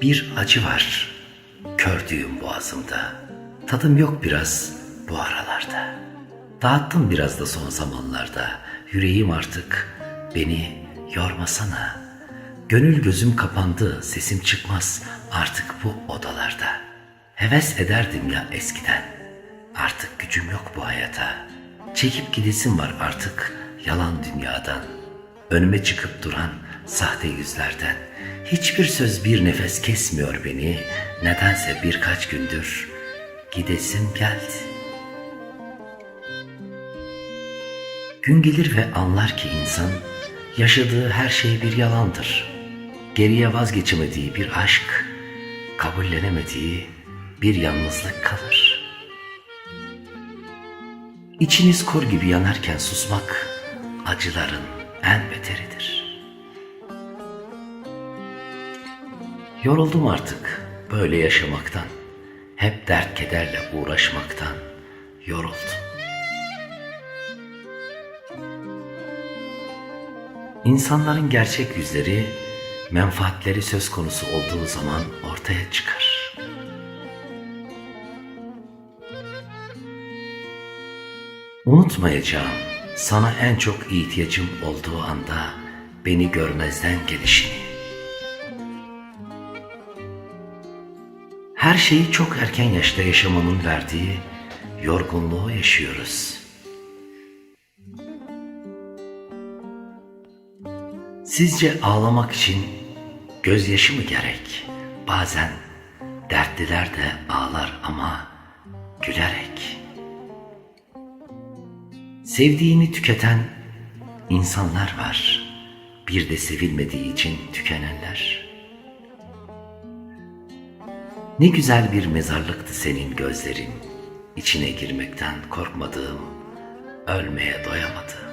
Bir acı var kördüğüm boğazımda. Tadım yok biraz bu aralarda. Dağıttım biraz da son zamanlarda. Yüreğim artık beni yormasana. Gönül gözüm kapandı, sesim çıkmaz artık bu odalarda. Heves ederdim ya eskiden. Artık gücüm yok bu hayata. Çekip gidesim var artık yalan dünyadan. Önüme çıkıp duran sahte yüzlerden. Hiçbir söz bir nefes kesmiyor beni. Nedense birkaç gündür gidesim geldi. Gün gelir ve anlar ki insan yaşadığı her şey bir yalandır. Geriye vazgeçemediği bir aşk, kabullenemediği bir yalnızlık kalır. İçiniz kor gibi yanarken susmak acıların en beteridir. Yoruldum artık böyle yaşamaktan. Hep dert kederle uğraşmaktan yoruldum. İnsanların gerçek yüzleri, menfaatleri söz konusu olduğu zaman ortaya çıkar. Unutmayacağım sana en çok ihtiyacım olduğu anda beni görmezden gelişini. Her şeyi çok erken yaşta yaşamamın verdiği yorgunluğu yaşıyoruz. Sizce ağlamak için gözyaşı mı gerek? Bazen dertliler de ağlar ama gülerek. Sevdiğini tüketen insanlar var. Bir de sevilmediği için tükenenler. Ne güzel bir mezarlıktı senin gözlerin. İçine girmekten korkmadığım, ölmeye doyamadığım.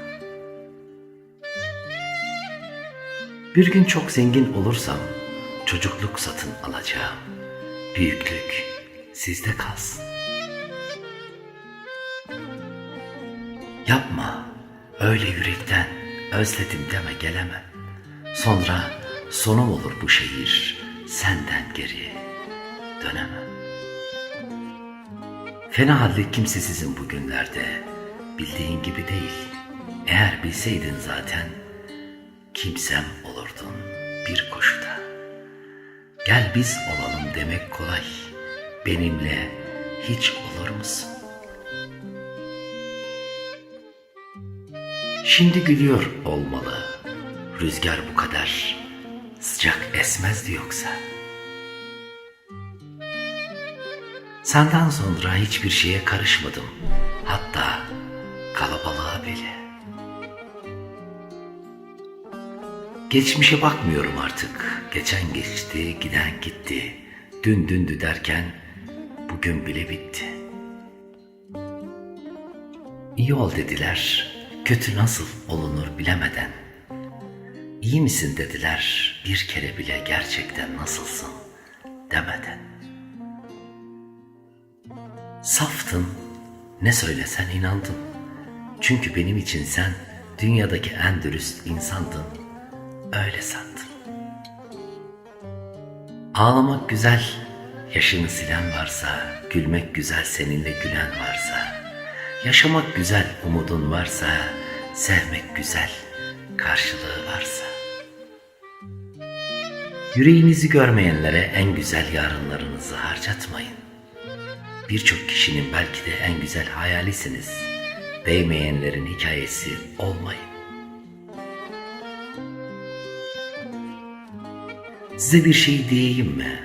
Bir gün çok zengin olursam çocukluk satın alacağım. Büyüklük sizde kalsın. Yapma öyle yürekten özledim deme gelemem. Sonra sonum olur bu şehir senden geri dönemem. Fena halde kimsesizim bugünlerde. Bildiğin gibi değil. Eğer bilseydin zaten kimsem olurdun bir koşuda. Gel biz olalım demek kolay. Benimle hiç olur musun? Şimdi gülüyor olmalı. Rüzgar bu kadar sıcak esmezdi yoksa. Senden sonra hiçbir şeye karışmadım. Hatta kalabalığa bile. Geçmişe bakmıyorum artık. Geçen geçti, giden gitti. Dün dündü derken bugün bile bitti. İyi ol dediler. Kötü nasıl olunur bilemeden. İyi misin dediler. Bir kere bile gerçekten nasılsın demeden. Saftın, ne söylesen inandım. Çünkü benim için sen dünyadaki en dürüst insandın. Öyle sandım. Ağlamak güzel, yaşını silen varsa, gülmek güzel seninle gülen varsa, yaşamak güzel umudun varsa, sevmek güzel karşılığı varsa. Yüreğinizi görmeyenlere en güzel yarınlarınızı harcatmayın. Birçok kişinin belki de en güzel hayalisiniz. Değmeyenlerin hikayesi olmayın. Size bir şey diyeyim mi?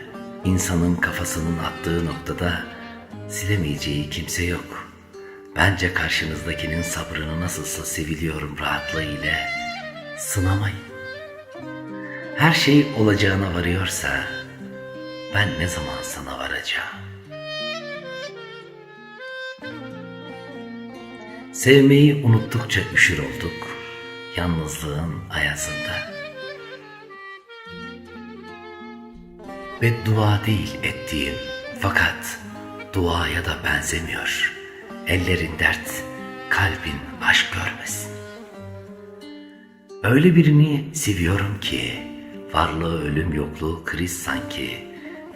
İnsanın kafasının attığı noktada silemeyeceği kimse yok. Bence karşınızdakinin sabrını nasılsa seviliyorum rahatlığı ile sınamayın. Her şey olacağına varıyorsa ben ne zaman sana varacağım? Sevmeyi unuttukça üşür olduk yalnızlığın ayazında. Ve dua değil ettiğim fakat duaya da benzemiyor. Ellerin dert, kalbin aşk görmesin. Öyle birini seviyorum ki varlığı ölüm yokluğu kriz sanki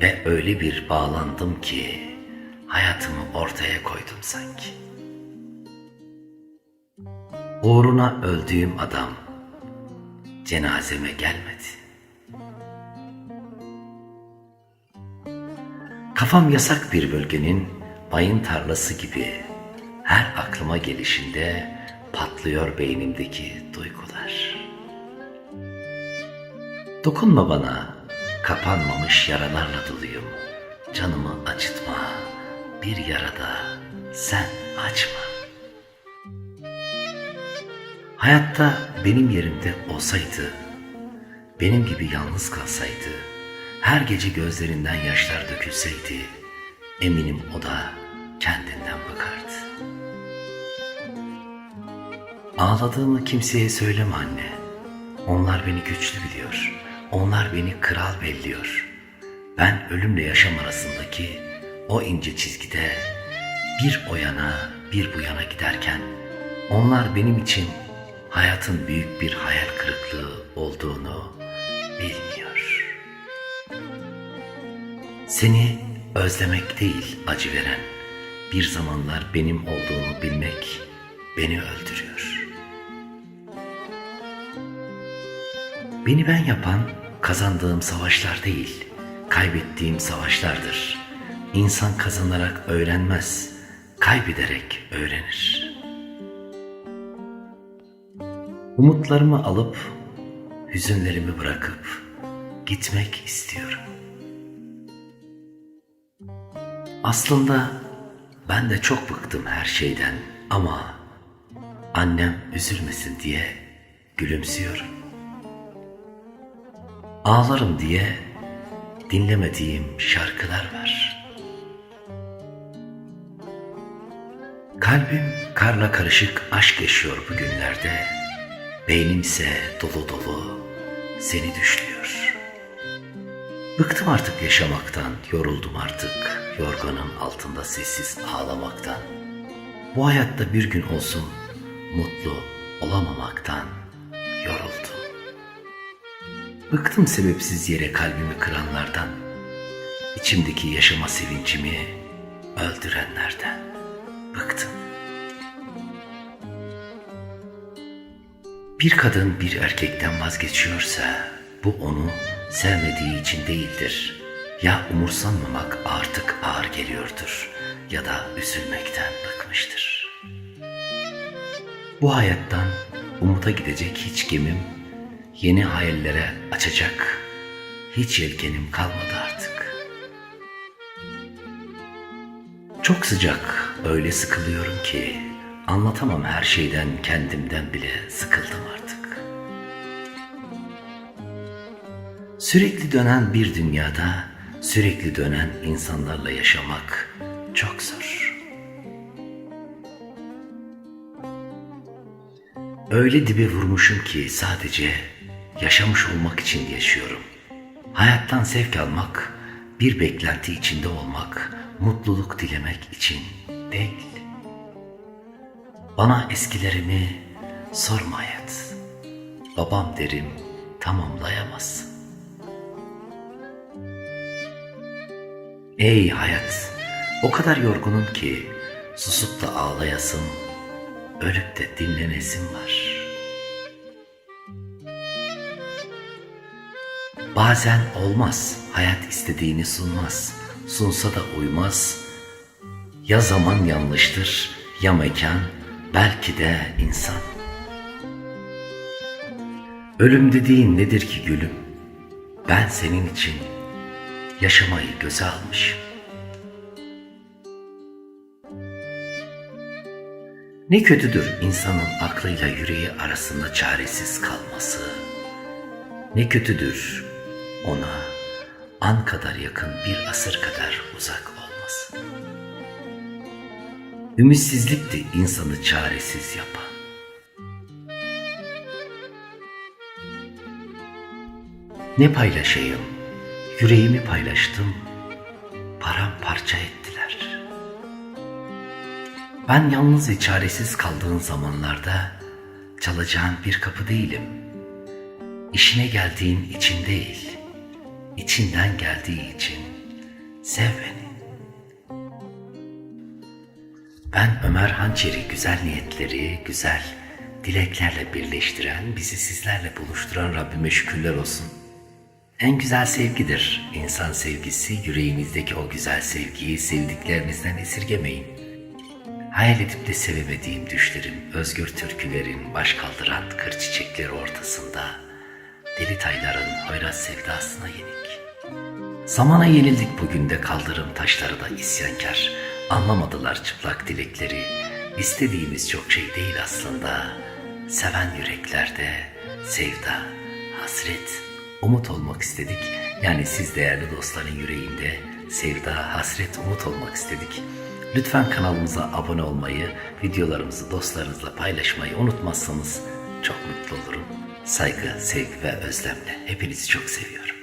Ve öyle bir bağlandım ki hayatımı ortaya koydum sanki. Uğruna öldüğüm adam cenazeme gelmedi. Kafam yasak bir bölgenin bayın tarlası gibi her aklıma gelişinde patlıyor beynimdeki duygular. Dokunma bana, kapanmamış yaralarla doluyum. Canımı acıtma, bir yarada sen açma. Hayatta benim yerimde olsaydı, benim gibi yalnız kalsaydı, her gece gözlerinden yaşlar dökülseydi, eminim o da kendinden bakardı. Ağladığımı kimseye söyleme anne. Onlar beni güçlü biliyor. Onlar beni kral belliyor. Ben ölümle yaşam arasındaki o ince çizgide bir o yana bir bu yana giderken onlar benim için hayatın büyük bir hayal kırıklığı olduğunu bilmiyor. Seni özlemek değil acı veren, bir zamanlar benim olduğunu bilmek beni öldürüyor. Beni ben yapan kazandığım savaşlar değil, kaybettiğim savaşlardır. İnsan kazanarak öğrenmez, kaybederek öğrenir. Umutlarımı alıp, hüzünlerimi bırakıp gitmek istiyorum. Aslında ben de çok bıktım her şeyden ama annem üzülmesin diye gülümsüyorum. Ağlarım diye dinlemediğim şarkılar var. Kalbim karla karışık aşk yaşıyor bugünlerde. Beynim ise dolu dolu seni düşlüyor. Bıktım artık yaşamaktan, yoruldum artık yorganın altında sessiz ağlamaktan. Bu hayatta bir gün olsun mutlu olamamaktan yoruldum. Bıktım sebepsiz yere kalbimi kıranlardan. İçimdeki yaşama sevincimi öldürenlerden. Bıktım. Bir kadın bir erkekten vazgeçiyorsa bu onu sevmediği için değildir. Ya umursanmamak artık ağır geliyordur ya da üzülmekten bıkmıştır. Bu hayattan umuta gidecek hiç gemim, yeni hayallere açacak hiç yelkenim kalmadı artık. Çok sıcak, öyle sıkılıyorum ki anlatamam her şeyden kendimden bile sıkıldım artık. Sürekli dönen bir dünyada sürekli dönen insanlarla yaşamak çok zor. Öyle dibe vurmuşum ki sadece yaşamış olmak için yaşıyorum. Hayattan zevk almak, bir beklenti içinde olmak, mutluluk dilemek için değil. Bana eskilerimi sorma hayat. Babam derim tamamlayamazsın. Ey hayat, o kadar yorgunum ki susup da ağlayasım, ölüp de dinlenesim var. Bazen olmaz, hayat istediğini sunmaz, sunsa da uymaz. Ya zaman yanlıştır, ya mekan, belki de insan. Ölüm dediğin nedir ki gülüm? Ben senin için yaşamayı göze almış. Ne kötüdür insanın aklıyla yüreği arasında çaresiz kalması. Ne kötüdür ona an kadar yakın bir asır kadar uzak olması. Ümitsizlik de insanı çaresiz yapan. Ne paylaşayım? Yüreğimi paylaştım, paramparça ettiler. Ben yalnız ve çaresiz kaldığın zamanlarda çalacağın bir kapı değilim. İşine geldiğin için değil, içinden geldiği için Sev beni. Ben Ömer Hançeri güzel niyetleri, güzel dileklerle birleştiren, bizi sizlerle buluşturan Rabbime şükürler olsun. En güzel sevgidir. İnsan sevgisi, yüreğinizdeki o güzel sevgiyi sevdiklerinizden esirgemeyin. Hayal edip de sevemediğim düşlerim, özgür türkülerin baş kaldıran kır çiçekleri ortasında, deli tayların hoyraz sevdasına yenik. Zamana yenildik bugün de kaldırım taşları da isyankar. Anlamadılar çıplak dilekleri. İstediğimiz çok şey değil aslında. Seven yüreklerde sevda, hasret, umut olmak istedik. Yani siz değerli dostların yüreğinde sevda, hasret, umut olmak istedik. Lütfen kanalımıza abone olmayı, videolarımızı dostlarınızla paylaşmayı unutmazsanız çok mutlu olurum. Saygı, sevgi ve özlemle hepinizi çok seviyorum.